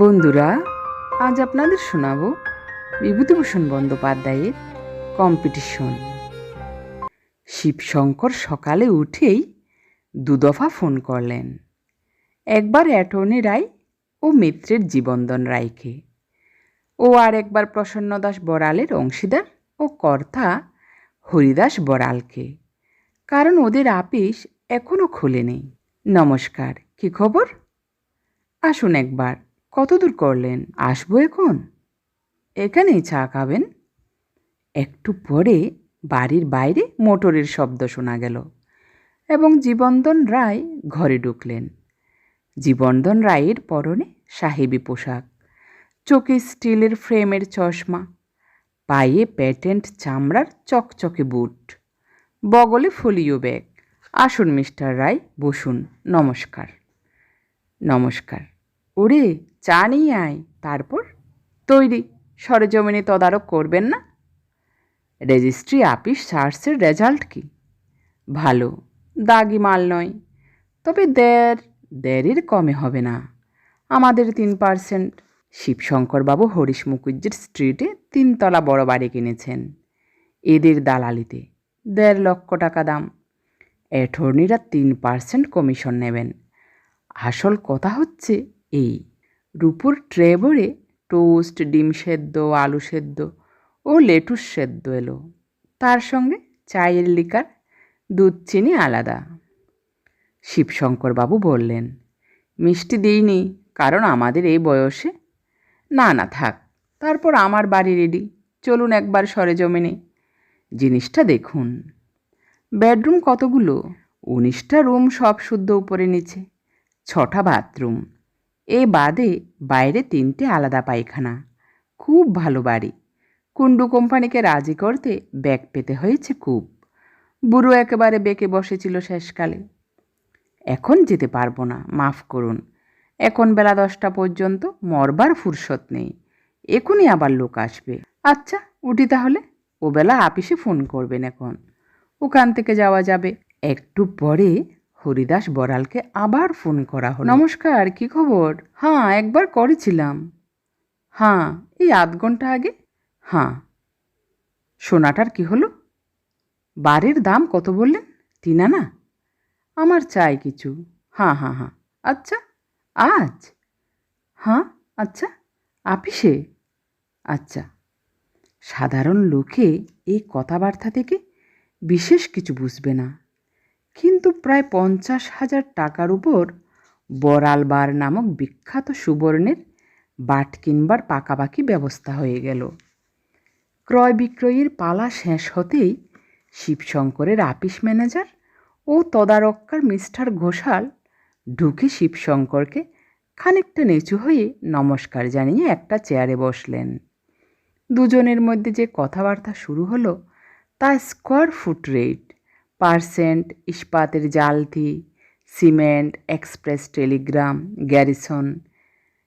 বন্ধুরা, আজ আপনাদের শোনাবো বিভূতিভূষণ বন্দ্যোপাধ্যায়ের কম্পিটিশন শিবশঙ্কর সকালে উঠেই দুদফা ফোন করলেন, একবার অ্যাটর্নি রায় ও মিত্রের জীবনদন রায়কে। ও আর একবার প্রসন্ন দাস বড়ালের অংশীদার ও কর্তা হরিদাস বড়ালকে। কারণ ওদের আপিস এখনও খোলেনি নমস্কার, কি খবর? আসুন একবার। কত দূর করলেন? আসব এখন? এখানেই চা খাবেন? একটু পরে বাড়ির বাইরে মোটরের শব্দ শোনা গেল এবং জীবনদন রায় ঘরে ঢুকলেন। জীবনদন রায়ের পরনে সাহেবি পোশাক, চোখে স্টিলের ফ্রেমের চশমা, পায়ে প্যাটেন্ট চামড়ার চকচকে বুট, বগলে ফলিও ব্যাগ। আসুন মিস্টার রায়, বসুন। নমস্কার। নমস্কার। ওরে চা নিয়ে আয় তারপর তৈরি। সরেজমিনে তদারক করবেন না? রেজিস্ট্রি আপিস সার্চের রেজাল্ট কি? ভালো, দাগি মাল নয়। তবে দেড় দেড়ের কমে হবে না। আমাদের তিন পার্সেন্ট। শিবশঙ্করবাবু হরিশ মুখুজ্জির স্ট্রিটে তিনতলা বড় বাড়ি কিনেছেন। এদের দালালিতে দেড় লক্ষ টাকা দাম। অ্যাটর্নিরা তিন পার্সেন্ট কমিশন নেবেন। আসল কথা হচ্ছে এই। রূপুর ট্রে ভরে টোস্ট, ডিম সেদ্ধ, আলু সেদ্ধ ও লেটুস সেদ্ধ এলো। তার সঙ্গে চায়ের লিকার, দুধ চিনি আলাদা। শিবশঙ্করবাবু বললেন, মিষ্টি দিইনি, কারণ আমাদের এই বয়সে না না, থাক, তারপর আমার বাড়ি রেডি চলুন একবার সরেজমিনে। জিনিসটা দেখুন। বেডরুম কতগুলো? উনিশটা রুম সব শুদ্ধ উপরে নিচে, ছটা বাথরুম। এ বাদে বাইরে তিনটে আলাদা পায়খানা। খুব ভালো বাড়ি। কুন্ডু কোম্পানিকে রাজি করতে ব্যাগ পেতে হয়েছে খুব। বুড়ো একেবারে বেঁকে বসেছিল শেষকালে। এখন যেতে পারব না, মাফ করুন। এখন বেলা দশটা পর্যন্ত মরবার ফুরসত নেই। এখনই আবার লোক আসবে। আচ্ছা উঠি তাহলে। ও বেলা আপিসে ফোন করবেন এখন। ওখান থেকে যাওয়া যাবে। একটু পরে হরিদাস বড়ালকে আবার ফোন করা হলো। নমস্কার কি খবর? হ্যাঁ একবার করেছিলাম। হ্যাঁ এই আধ ঘণ্টা আগে? হ্যাঁ। সোনাটার কি হলো? বাড়ির দাম কত বললেন? তিন আনা আমার চাই কিছু। হ্যাঁ হ্যাঁ হ্যাঁ। আচ্ছা আজ? হ্যাঁ আচ্ছা আপিসে? আচ্ছা। সাধারণ লোকে এই কথাবার্তা থেকে বিশেষ কিছু বুঝবে না। কিন্তু প্রায় পঞ্চাশ হাজার টাকার উপর বরালবার নামক বিখ্যাত সুবর্ণের বাট কিনবার পাকাপাকি ব্যবস্থা হয়ে গেল। ক্রয় বিক্রয়ের পালা শেষ হতেই শিবশঙ্করের আপিস ম্যানেজার ও তদারক্কার মিস্টার ঘোষাল ঢুকে শিবশঙ্করকে খানিকটা নিচু হয়ে নমস্কার জানিয়ে একটা চেয়ারে বসলেন। দুজনের মধ্যে যে কথাবার্তা শুরু হলো, তা স্কোয়ার ফুট রেট। পার্সেন্ট ইস্পাতের জালতি cement, express telegram, garrison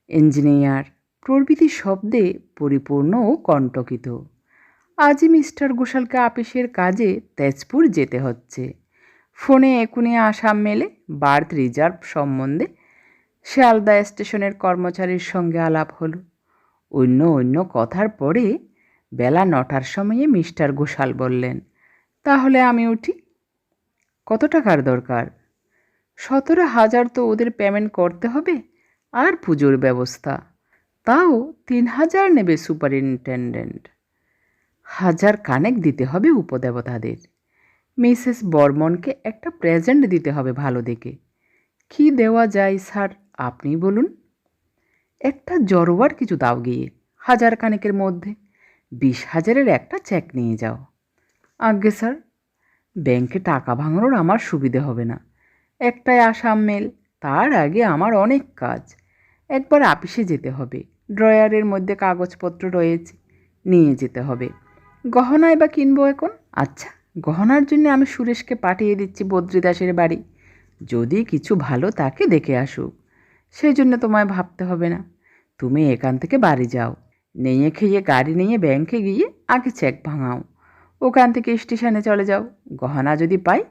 engineer প্রভৃতি শব্দে পরিপূর্ণ ও কণ্টকিত। আজই মিস্টার ঘোষালকে আপিসের কাজে তেজপুর যেতে হচ্ছে। ফোনে একুনে আসাম মেলে বার্থ রিজার্ভ সম্বন্ধে শিয়ালদা স্টেশনের কর্মচারীর সঙ্গে আলাপ হলো। অন্য অন্য কথার পরে বেলা নটার সময়ে মিস্টার ঘোষাল বললেন, তাহলে আমি উঠি কত টাকার দরকার? সতেরো হাজার তো ওদের পেমেন্ট করতে হবে আর পুজোর ব্যবস্থা। তাও তিন হাজার নেবে সুপারিনটেন্ডেন্ট হাজার কানেক দিতে হবে উপদেবতাদের। মিসেস বর্মনকে একটা প্রেজেন্ট দিতে হবে ভালো দেখে। কি দেওয়া যায় স্যার, আপনি বলুন। একটা জরোয়ার কিছু দাও গিয়ে, হাজার কানেকের মধ্যে। বিশ হাজারের একটা চেক নিয়ে যাও। আজ্ঞে স্যার ব্যাংকে টাকা ভাঙানোর আমার সুবিধে হবে না। একটাই আসাম মেল, তার আগে আমার অনেক কাজ। একবার আপিসে যেতে হবে, ড্রয়ারের মধ্যে কাগজপত্র রয়েছে, নিয়ে যেতে হবে। গহনায় বা কিনবো এখন? আচ্ছা গহনার জন্য আমি সুরেশকে পাঠিয়ে দিচ্ছি বদ্রিদাসের বাড়ি। যদি কিছু ভালো তাকে দেখে আসুক। সেই জন্য তোমায় ভাবতে হবে না। তুমি এখান থেকে বাড়ি যাও। নিয়ে খেয়ে গাড়ি নিয়ে ব্যাংকে গিয়ে আগে চেক ভাঙাও। ওখান থেকে স্টেশনে চলে যাও। গহনা যদি পাই,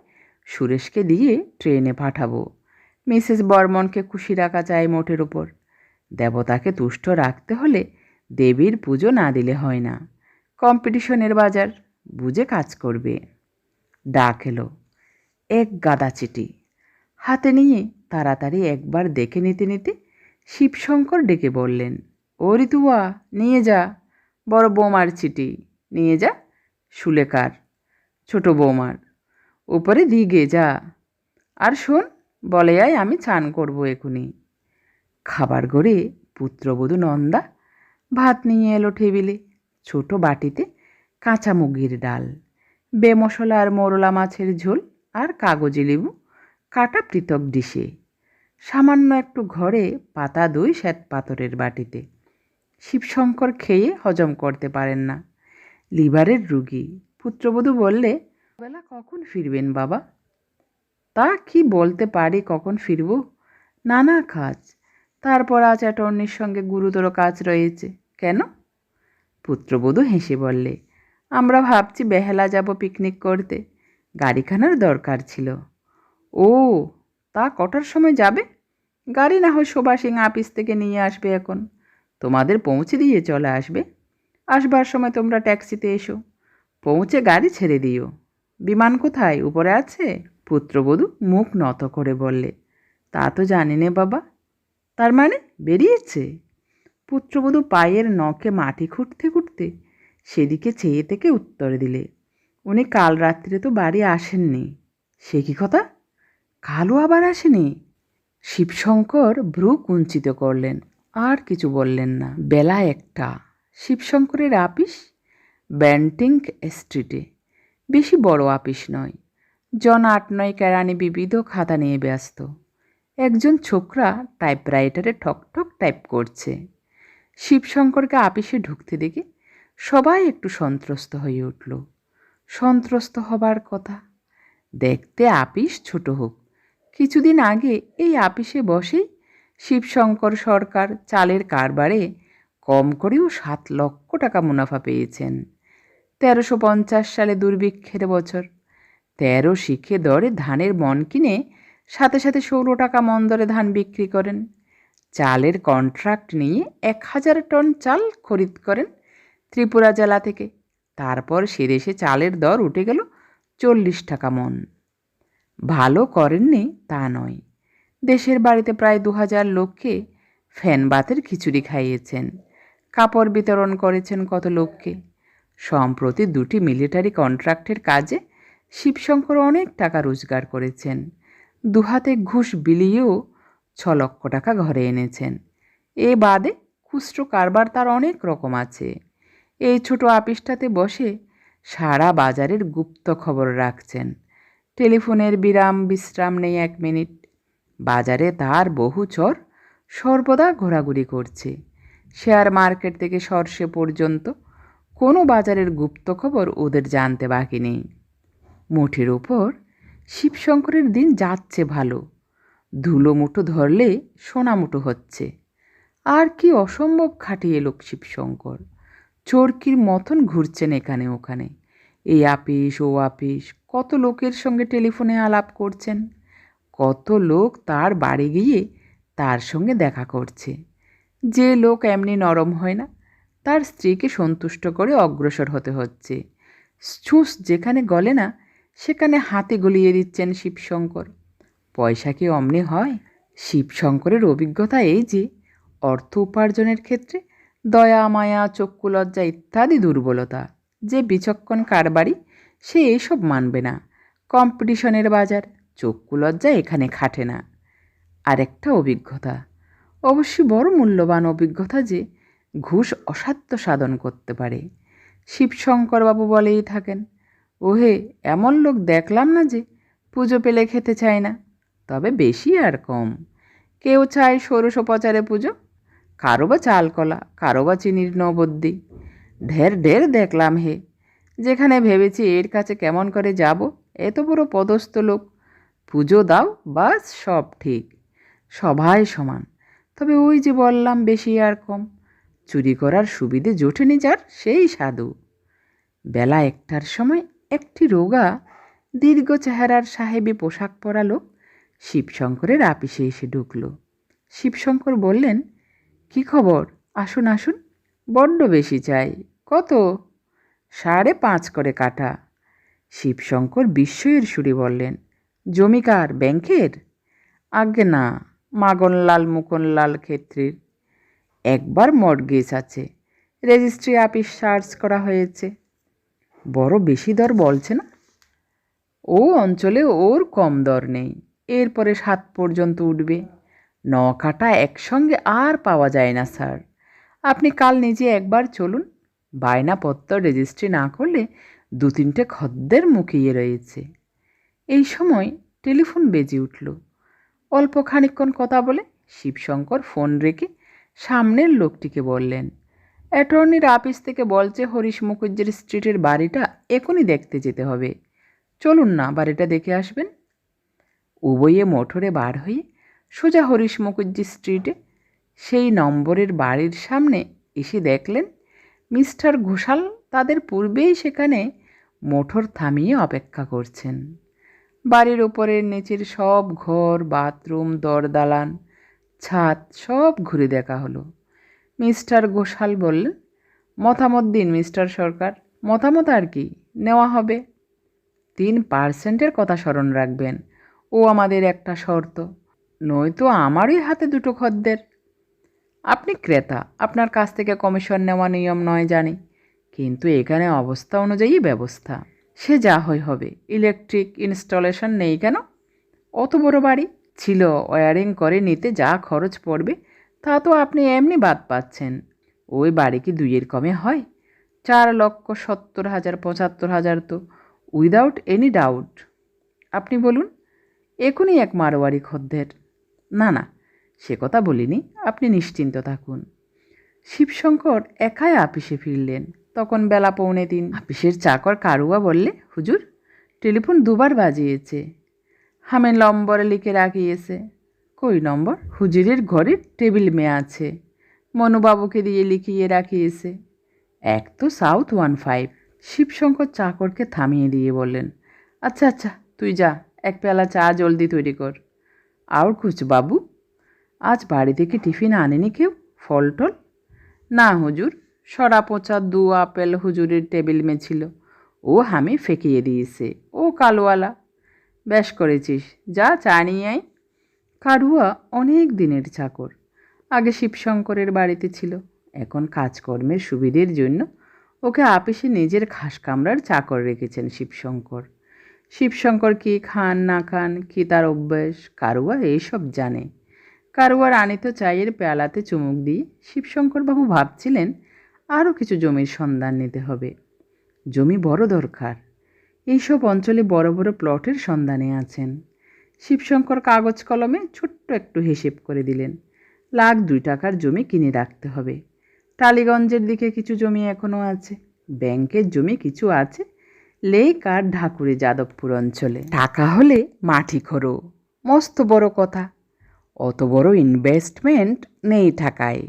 সুরেশকে দিয়ে ট্রেনে পাঠাবো। মিসেস বর্মনকে খুশি রাখা চাই মোটের ওপর দেবতাকে তুষ্ট রাখতে হলে দেবীর পুজো না দিলে হয় না। কম্পিটিশনের বাজার, বুঝে কাজ করবে। ডাক এলো। এক গাদা চিঠি। হাতে নিয়ে তাড়াতাড়ি একবার দেখে নিতে নিতে শিবশঙ্কর ডেকে বললেন, ও ঋতুয়া, নিয়ে যা। বড় বোমার চিঠি, নিয়ে যা। সুলেকার ছোট বৌমার। উপরে দিগে যা। আর শোন, বলে আয়, আমি চান করব এখুনি। খাবার ঘরে পুত্রবধূ নন্দা ভাত নিয়ে এলো টেবিলে, ছোট বাটিতে কাঁচা মুগির ডাল বেমশলা আর মোরলা মাছের ঝোল আর কাগজি লেবু কাটা পৃথক ডিশে। সামান্য একটু ঘরে পাতা দই শ্বেত পাথরের বাটিতে। শিবশঙ্কর খেয়ে হজম করতে পারেন না। লিভারের রুগী। পুত্রবধূ বললে, বেলা কখন ফিরবেন বাবা? তা কি বলতে পারি, কখন ফিরব? নানা কাজ। তারপর আজ অ্যাটর্নির সঙ্গে গুরুতর কাজ রয়েছে। কেন? পুত্রবধূ হেসে বললে, আমরা ভাবছি বেহালা যাব পিকনিক করতে। গাড়িখানার দরকার ছিল। ও, তা কটার সময় যাবে? গাড়ি না হয় শোভা আপিস থেকে নিয়ে আসবে এখন। তোমাদের পৌঁছে দিয়ে চলে আসবে। আসবার সময় তোমরা ট্যাক্সিতে এসো। পৌঁছে গাড়ি ছেড়ে দিও। বিমান কোথায়? উপরে আছে? পুত্রবধূ মুখ নত করে বললে, তা তো জানি নে বাবা। তার মানে বেরিয়েছে? পুত্রবধূ পায়ের নখে মাটি খুঁটতে খুঁটতে সেদিকে চেয়ে থেকে উত্তর দিলে, উনি কাল রাত্রে তো বাড়ি আসেননি। সে কি কথা? কালও আবার আসেনি? শিবশঙ্কর ভ্রু কুঞ্চিত করলেন, আর কিছু বললেন না। বেলা একটা। শিবশঙ্করের আপিস ব্যান্টিং স্ট্রিটে। বেশি বড় আপিস নয়। জন আট নয় কেরানি বিবিধ খাতা নিয়ে ব্যস্ত। একজন ছোকরা টাইপরাইটারে ঠক ঠক টাইপ করছে। শিবশঙ্করকে আপিসে ঢুকতে দেখে সবাই একটু সন্ত্রস্ত হয়ে উঠল। সন্ত্রস্ত হবার কথা? দেখতে আপিস ছোট হোক। কিছুদিন আগে এই আপিসে বসেই শিবশঙ্কর সরকার চালের কারবারে কম করেও সাত লক্ষ টাকা মুনাফা পেয়েছেন। তেরোশো পঞ্চাশ সালে দুর্ভিক্ষের বছর। তেরো শিখে দরে ধানের মন কিনে সাথে সাথে ষোলো টাকা মন দরে ধান বিক্রি করেন। চালের কন্ট্রাক্ট নিয়ে এক হাজার টন চাল খরিদ করেন ত্রিপুরা জেলা থেকে। তারপর সে দেশে চালের দর উঠে গেল চল্লিশ টাকা মন। ভালো করেননি তা নয়। দেশের বাড়িতে প্রায় দু হাজার লোককে ফ্যান বাতের খিচুড়ি খাইয়েছেন। কাপড় বিতরণ করেছেন কত লোককে। সম্প্রতি দুটি মিলিটারি কন্ট্রাক্টের কাজে শিবশঙ্কর অনেক টাকা রোজগার করেছেন। দুহাতে ঘুষ বিলিয়েও ছ লক্ষ টাকা ঘরে এনেছেন। এ বাদে খুচরো কারবার তার অনেক রকম আছে। এই ছোট আপিসটাতে বসে সারা বাজারের গুপ্ত খবর রাখছেন। টেলিফোনের বিরাম, বিশ্রাম নেই এক মিনিট। বাজারে তার বহু চর সর্বদা ঘোরাঘুরি করছে। শেয়ার মার্কেট থেকে সর্ষে পর্যন্ত কোনো বাজারের গুপ্ত খবর ওদের জানতে বাকি নেই। মুঠির ওপর শিবশঙ্করের দিন যাচ্ছে ভালো। ধুলো মুঠো ধরলে সোনা মুঠো হচ্ছে। আর কি অসম্ভব খাটিয়ে লোক শিবশঙ্কর। চরকির মতন ঘুরছেন এখানে ওখানে। এই আপিস, ও আপিস, কত লোকের সঙ্গে টেলিফোনে আলাপ করছেন? কত লোক তার বাড়ি গিয়ে তার সঙ্গে দেখা করছে। যে লোক এমনি নরম হয় না, তার স্ত্রীকে সন্তুষ্ট করে অগ্রসর হতে হচ্ছে। ছুস যেখানে গলে না, সেখানে হাতে গলিয়ে দিচ্ছেন শিবশঙ্কর। পয়সা কি অমনি হয়? শিবশঙ্করের অভিজ্ঞতা এই যে, অর্থ উপার্জনের ক্ষেত্রে দয়া, মায়া, চক্ষু লজ্জা ইত্যাদি দুর্বলতা, যে বিচক্ষণ কারবারি, সে এইসব মানবে না। কম্পিটিশনের বাজার, চক্ষু লজ্জা এখানে খাটে না। আরেকটা অভিজ্ঞতা অবশ্যই বড় মূল্যবান অভিজ্ঞতা যে ঘুষ অসাধ্য সাধন করতে পারে। শিবশঙ্করবাবু বলেই থাকেন, ওহে, এমন লোক দেখলাম না যে পুজো পেলে খেতে চায় না। তবে বেশি আর কম। কেউ চায় ষোড়শ পচারে পুজো, কারও বা চালকলা কারও বা চিনির নবদ্যি ঢের ঢের দেখলাম হে, যেখানে ভেবেছি এর কাছে কেমন করে যাব, এত বড় পদস্থ লোক। পুজো দাও, বাস, সব ঠিক। সবাই সমান। তবে ওই যে বললাম বেশি আর কম। চুরি করার সুবিধে জোটেনি যার, সেই সাধু। বেলা একটার সময় একটি রোগা দীর্ঘ চেহারার সাহেবে পোশাক পরা লোক শিবশঙ্করের আপিসে এসে ঢুকল। শিবশঙ্কর বললেন, কি খবর? আসুন আসুন। বড্ড বেশি চাই। কত? সাড়ে পাঁচ করে কাটা শিবশঙ্কর বিস্ময়ের সুরে বললেন জমিকার ব্যাংকের? আগে না। মাগনলাল মুকনলাল ক্ষেত্রের একবার মর্গেজ আছে। রেজিস্ট্রি অফিস সার্চ করা হয়েছে। বড় বেশি দর বলছে না। ও অঞ্চলে ওর কম দর নেই। এরপরে সাত পর্যন্ত উঠবে। ন কাটা একসঙ্গে আর পাওয়া যায় না, স্যার। আপনি কাল নিজে একবার চলুন। বায়নাপত্র রেজিস্ট্রি না করলে দু তিনটে খদ্দের মুখিয়ে রয়েছে। এই সময় টেলিফোন বেজে উঠল। অল্প খানিকক্ষণ কথা বলে শিবশঙ্কর ফোন রেখে সামনের লোকটিকে বললেন অ্যাটর্নির অফিস থেকে বলছে হরিশ মুখুজ্জের স্ট্রিটের বাড়িটা এখনই দেখতে যেতে হবে। চলুন না, বাড়িটা দেখে আসবেন? উভয়ে মোটরে বার হয়ে সোজা হরিশ মুখুজ্জি স্ট্রিটে সেই নম্বরের বাড়ির সামনে এসে দেখলেন, মিস্টার ঘোষাল তাদের পূর্বেই সেখানে মোটর থামিয়ে অপেক্ষা করছেন। বাড়ির উপরের নিচের সব ঘর, বাথরুম, দরদালান, ছাদ সব ঘুরে দেখা হলো। মিস্টার ঘোষাল বললেন, মতামত দিন মিস্টার সরকার, মতামত আর কি, নেওয়া হবে। তিন পার্সেন্টের কথা স্মরণ রাখবেন, ও আমাদের একটা শর্ত, নয়তো আমারই হাতে দুটো খদ্দের। আপনি ক্রেতা, আপনার কাছ থেকে কমিশন নেওয়া নিয়ম নয় জানি, কিন্তু এখানে অবস্থা অনুযায়ী ব্যবস্থা। সে যা হয় হবে। ইলেকট্রিক ইনস্টলেশন নেই কেন? অত বড় বাড়ি? ছিল, ওয়ারিং করে নিতে যা খরচ পড়বে, তা তো আপনি এমনি বাদ পাচ্ছেন। ওই বাড়ি কি দুইয়ের কমে হয়? চার লক্ষ সত্তর হাজার, পঁচাত্তর হাজার তো উইদাউট এনি ডাউট আপনি বলুন, এখনই এক মারোয়ারি খদ্দের। না না, সে কথা বলিনি, আপনি নিশ্চিন্ত থাকুন। শিবশঙ্কর একাই আপিসে ফিরলেন। তখন বেলা পৌনে তিন। আপিসের চাকর কারুয়া বললে, হুজুর, টেলিফোন দুবার বাজিয়েছে। হামে নম্বরে লিখে রাখিয়েছে। কই নম্বর? হুজুরের ঘরে টেবিল মেয়ে আছে। মনুবাবুকে দিয়ে লিখিয়ে রাখিয়েছে। এক তো সাউথ ওয়ান ফাইভ। শিবশঙ্কর চাকরকে থামিয়ে দিয়ে বললেন আচ্ছা আচ্ছা তুই যা, এক পেলা চা জলদি তৈরি কর। আর কুছ বাবু? আজ বাড়ি থেকে টিফিন আনেনি কেউ? ফল টল? না হুজুর সরা পচা দু আপেল হুজুরের টেবিল মে ছিল ও আমি ফেঁকিয়ে দিয়েছে। ও কালোয়ালা বেশ করেছিস, যা চা নিয়ে আয়। কারুয়া অনেক দিনের চাকর, আগে শিবশঙ্করের বাড়িতে ছিল, এখন কাজকর্মের সুবিধের জন্য ওকে আপিসে নিজের খাস কামরার চাকর রেখেছেন শিবশঙ্কর। শিবশঙ্কর কি খান, না খান, কি তার অভ্যাস, কারুয়া এইসব জানে। কারুয়ার আনিত চায়ের পেয়ালাতে চুমুক দিয়ে শিবশঙ্করবাবু ভাবছিলেন আরও কিছু জমির সন্ধান নিতে হবে। জমি বড় দরকার। এইসব অঞ্চলে বড় বড় প্লটের সন্ধানে আছেন। শিবশঙ্কর কাগজ কলমে ছোট্ট একটু হিসেব করে দিলেন। লাখ দুই টাকার জমি কিনে রাখতে হবে। টালিগঞ্জের দিকে কিছু জমি এখনও আছে। ব্যাংকের জমি কিছু আছে। লেক আর ঢাকুরে যাদবপুর অঞ্চলে। টাকা হলে মাটি খোরো। মস্ত বড় কথা। অত বড় ইনভেস্টমেন্ট নেই টাকায়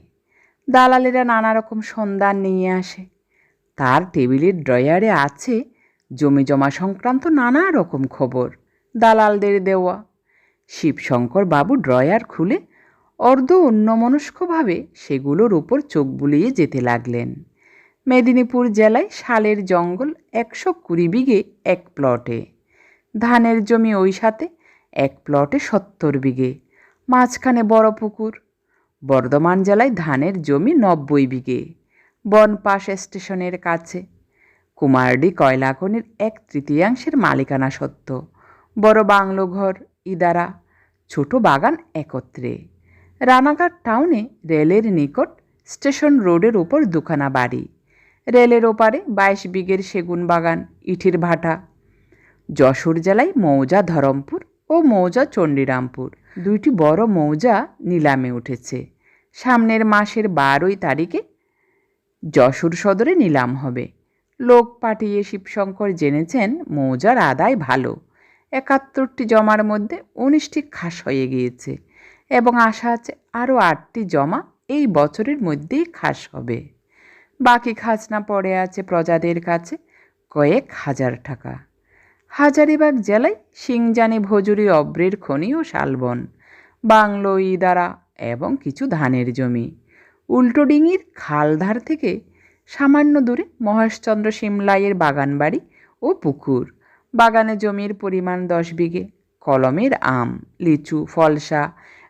দালালেরা নানা রকম সন্ধান নিয়ে আসে। তার টেবিলের ড্রয়ারে আছে জমি জমা সংক্রান্ত নানা রকম খবর। দালালদের দেওয়া। শিবশঙ্কর বাবু ড্রয়ার খুলে অর্ধ অন্যমনস্কভাবে সেগুলোর উপর চোখ বুলিয়ে যেতে লাগলেন। মেদিনীপুর জেলায় শালের জঙ্গল একশো কুড়ি বিঘে এক প্লটে। ধানের জমি ওই সাথে এক প্লটে সত্তর বিঘে। মাঝখানে বড় পুকুর বর্ধমান জেলায় ধানের জমি নব্বই বিঘে। বনপাশ স্টেশনের কাছে। কুমারডি কয়লাখনির এক তৃতীয়াংশের মালিকানা সত্ত্ব। বড় বাংলো ঘর, ইদারা, ছোট বাগান একত্রে। রানাঘাট টাউনে রেলের নিকট স্টেশন রোডের ওপর দুখানা বাড়ি। রেলের ওপারে বাইশ বিঘের সেগুন বাগান ইঠির ভাটা যশোর জেলায় মৌজা ধরমপুর ও মৌজা চণ্ডীরামপুর। দুইটি বড় মৌজা নিলামে উঠেছে। সামনের মাসের বারোই তারিখে যশোর সদরে নিলাম হবে। লোক পাঠিয়ে শিবশঙ্কর জেনেছেন মৌজার আদায় ভালো। একাত্তরটি জমার মধ্যে উনিশটি খাস হয়ে গিয়েছে এবং আশা আছে আরও আটটি জমা এই বছরের মধ্যেই খাস হবে। বাকি খাজনা পড়ে আছে প্রজাদের কাছে কয়েক হাজার টাকা। হাজারিবাগ জেলায় সিংজানি ভজুরি, অব্রের খনি ও শালবন, বাংলো, ইদারা এবং কিছু ধানের জমি। উল্টো ডিঙির খালধার থেকে সামান্য দূরে মহেশচন্দ্র সিমলাইয়ের বাগান বাড়ি ও পুকুর। বাগানে জমির পরিমাণ দশ বিঘে। কলমের আম, লিচু, ফলসা,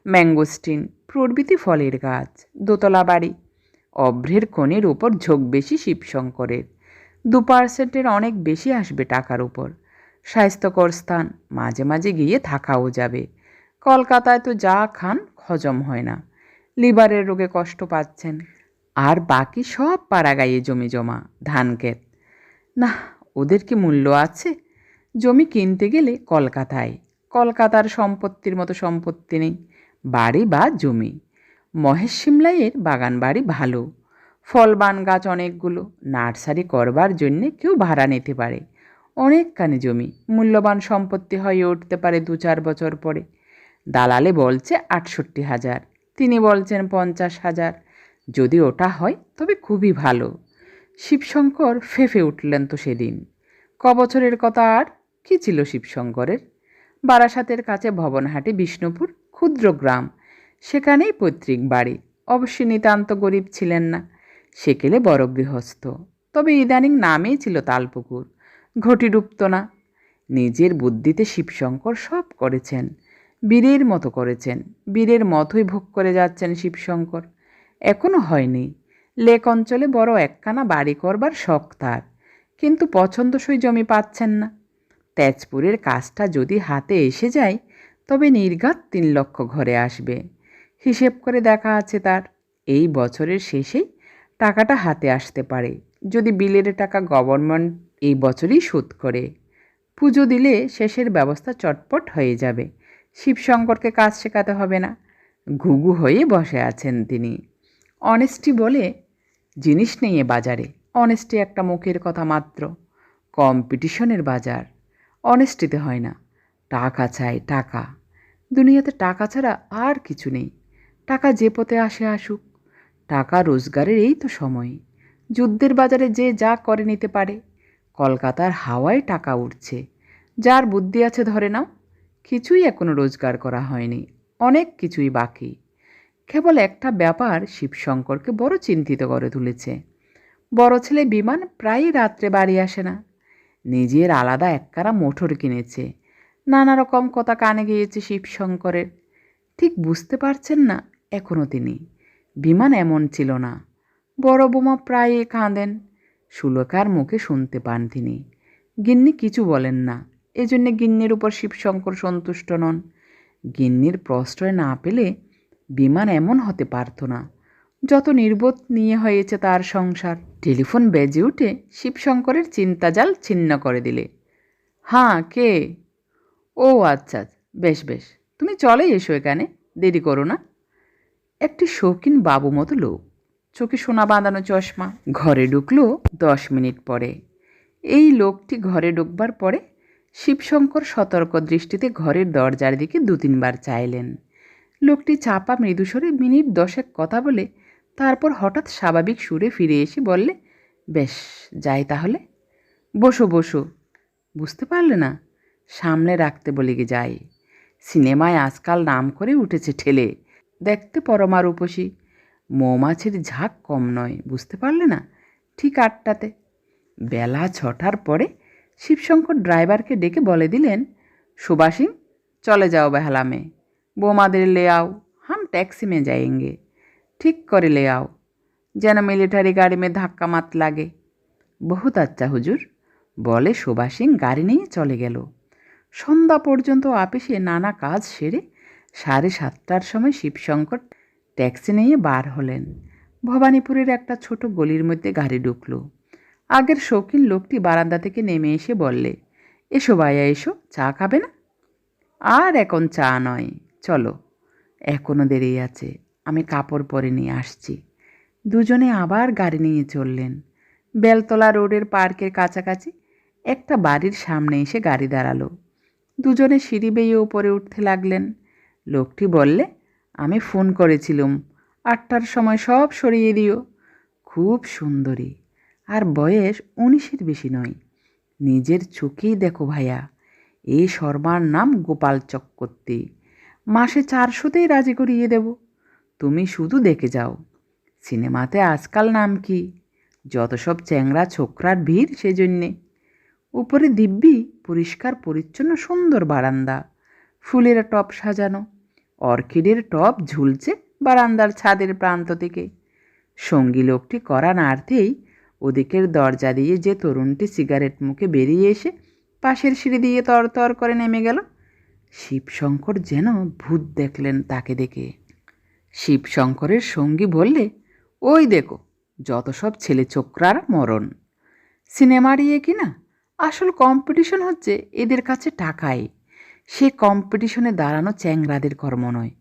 ম্যাঙ্গোস্টিন প্রভৃতি ফলের গাছ। দোতলা বাড়ি। অভ্রের কোণের উপর ঝোঁক বেশি শিবশঙ্করের। দু পার্সেন্টের অনেক বেশি আসবে টাকার উপর। স্বাস্থ্যকর স্থান। মাঝে মাঝে গিয়ে থাকাও যাবে। কলকাতায় তো যা খান, হজম হয় না। লিভারের রোগে কষ্ট পাচ্ছেন। আর বাকি সব পাড়া গায়ে জমি জমা, ধান ক্ষেত। না ওদের কি মূল্য আছে? জমি কিনতে গেলে কলকাতায়। কলকাতার সম্পত্তির মতো সম্পত্তি নেই। বাড়ি বা জমি। মহেশ সিমলাইয়ের বাগান বাড়ি ভালো। ফলবান গাছ অনেকগুলো। নার্সারি করবার জন্যে কেউ ভাড়া নিতে পারে। অনেকখানি জমি। মূল্যবান সম্পত্তি হয়ে উঠতে পারে দু চার বছর পরে। দালালে বলছে আটষট্টি হাজার, তিনি বলছেন পঞ্চাশ হাজার। যদি ওটা হয়, তবে খুবই ভালো। শিবশঙ্কর ফেফে উঠলেন তো সেদিন। ক বছরের কথা আর? কী ছিল শিবশঙ্করের? বারাসাতের কাছে ভবনহাটি বিষ্ণুপুর, ক্ষুদ্র গ্রাম। সেখানেই পৈতৃক বাড়ি। অবশ্য নিতান্ত গরিব ছিলেন না। সেকেলে বড় গৃহস্থ তবে ইদানিং নামেই ছিল তালপুকুর। ঘটি ডুবত না। নিজের বুদ্ধিতে শিবশঙ্কর সব করেছেন। বীরের মতো করেছেন। বীরের মতোই ভোগ করে যাচ্ছেন শিবশঙ্কর। এখনও হয়নি। লেক অঞ্চলে বড় একখানা বাড়ি করবার শখ তার। কিন্তু পছন্দসই জমি পাচ্ছেন না। তেজপুরের কাজটা যদি হাতে এসে যায়, তবে নির্ঘাত তিন লক্ষ ঘরে আসবে। হিসেব করে দেখা আছে তার। এই বছরের শেষেই টাকাটা হাতে আসতে পারে। যদি বিলের টাকা গভর্নমেন্ট এই বছরই শোধ করে। পুজো দিলে শেষের ব্যবস্থা চটপট হয়ে যাবে। শিবশঙ্করকে কাজ শেখাতে হবে না। ঘুঘু হয়ে বসে আছেন তিনি। অনেস্টি বলে, জিনিস নেই বাজারে। অনেস্টি একটা মুখের কথা মাত্র। কম্পিটিশনের বাজার। অনেস্টিতে হয় না। টাকা চাই টাকা। দুনিয়াতে টাকা ছাড়া আর কিছু নেই। টাকা যে পথে আসে আসুক। টাকা রোজগারের এই তো সময়। যুদ্ধের বাজারে যে যা করে নিতে পারে। কলকাতার হাওয়ায় টাকা উঠছে। যার বুদ্ধি আছে ধরে নাও। কিছুই এখনও রোজগার করা হয়নি। অনেক কিছুই বাকি। কেবল একটা ব্যাপার শিবশঙ্করকে বড় চিন্তিত করে তুলেছে। বড় ছেলে বিমান প্রায়ই রাত্রে বাড়ি আসে না। নিজের আলাদা এককারা মোটর কিনেছে। নানা রকম কথা কানে গিয়েছে শিবশঙ্করের। ঠিক বুঝতে পারছেন না এখনও তিনি। বিমান এমন ছিল না। বড় বোমা প্রায়ই কাঁদেন। সুলকার মুখে শুনতে পান তিনি। গিন্নি কিছু বলেন না, এজন্যে গিন্নির উপর শিবশঙ্কর সন্তুষ্ট নন। গিন্নির প্রশ্রয় না পেলে বিমান এমন হতে পারত না। যত নির্বোধ নিয়ে হয়েছে তার সংসার। টেলিফোন বেজে উঠে শিবশঙ্করের চিন্তাজাল ছিন্ন করে দিলে। হ্যাঁ কে? ও আচ্ছা বেশ বেশ, তুমি চলে এসো এখানে, দেরি করো না। একটি শৌখিন বাবু মতো লোক। চোখে সোনা বাঁধানো চশমা। ঘরে ঢুকলো দশ মিনিট পরে। এই লোকটি ঘরে ঢুকবার পরে শিবশঙ্কর সতর্ক দৃষ্টিতে ঘরের দরজার দিকে দু তিনবার চাইলেন। লোকটি চাপা মৃদুস্বরে মিনিট দশেক কথা বলে তারপর হঠাৎ স্বাভাবিক সুরে ফিরে এসে বললে, বেশ, যাই তাহলে। বসো বসো। বুঝতে পারলে না, সামনে রাখতে বলে গে যাই। সিনেমায় আজকাল নাম করে উঠেছে ঠেলে। দেখতে পরমার উপসী। মৌমাছির ঝাঁক কম নয় বুঝতে পারলে না ঠিক আটটাতে বেলা ছটার পরে শিবশঙ্কর ড্রাইভারকে ডেকে বলে দিলেন সুবাসিং চলে যাও বেহালা মে বোমাদের ले आओ हम टैक्सी में जाएंगे ঠিক করে ले आओ যেন মিলিটারি গাড়ি মে ধাক্কা মাত লাগে বহুত আচ্ছা হুজুর বলে সুবাসিং গাড়ি নিয়ে চলে গেল সন্ধ্যা পর্যন্ত আপিসে নানা কাজ সেরে সাড়ে সাতটার সময় শিবশঙ্কর ট্যাক্সি নিয়ে বার হলেন। ভবানীপুরের একটা ছোট গলির মধ্যে গাড়ি ঢুকল। আগের শৌখিন লোকটি বারান্দা থেকে নেমে এসে বললে, এসো ভাইয়া, এসো, চা খাবে না? আর এখন চা নয়, চলো। এখনও দেরি আছে, আমি কাপড় পরে নিয়ে আসছি। দুজনে আবার গাড়ি নিয়ে চললেন। বেলতলা রোডের পার্কের কাছাকাছি একটা বাড়ির সামনে এসে গাড়ি দাঁড়াল। দুজনে সিঁড়ি বেয়ে উপরে উঠতে লাগলেন। লোকটি বললে আমি ফোন করেছিলাম। আটটার সময় সব সরিয়ে দিও। খুব সুন্দরী। আর বয়স উনিশের বেশি নয়। নিজের চোখেই দেখো ভাইয়া। এই শর্মার নাম গোপাল চক্রবর্তী। মাসে চারশোতেই রাজি করিয়ে দেব। তুমি শুধু দেখে যাও। সিনেমাতে আজকাল নাম কি? যত সব চ্যাংরা ছোকরার ভিড় সেজন্যে। উপরে দিব্যি, পরিষ্কার, পরিচ্ছন্ন, সুন্দর বারান্দা। ফুলের টব সাজানো। অর্কিডের টব ঝুলছে বারান্দার ছাদের প্রান্ত থেকে। সঙ্গী লোকটি করা নাড়তেই ওদিকের দরজা দিয়ে যে তরুণটি সিগারেট মুখে বেরিয়ে এসে পাশের সিঁড়ি দিয়ে তরতর করে নেমে গেল। শিবশঙ্কর যেন ভূত দেখলেন তাকে দেখে। শিবশঙ্করের সঙ্গী বললে, ওই দেখো, যত সব ছেলে ছোকরার মরণ। সিনেমার ইয়ে কি না? আসল কম্পিটিশন হচ্ছে এদের কাছে টাকায় সে কম্পিটিশনে দাঁড়ানো চ্যাংরাদের কর্ম নয়।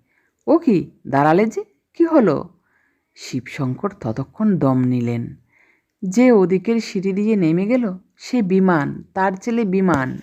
ও কি দাঁড়ালে যে কি হলো? শিবশঙ্কর ততক্ষণ দম নিলেন। যে ওদিকের সিঁড়ি দিয়ে নেমে গেল, সে বিমান, তার ছেলে বিমান।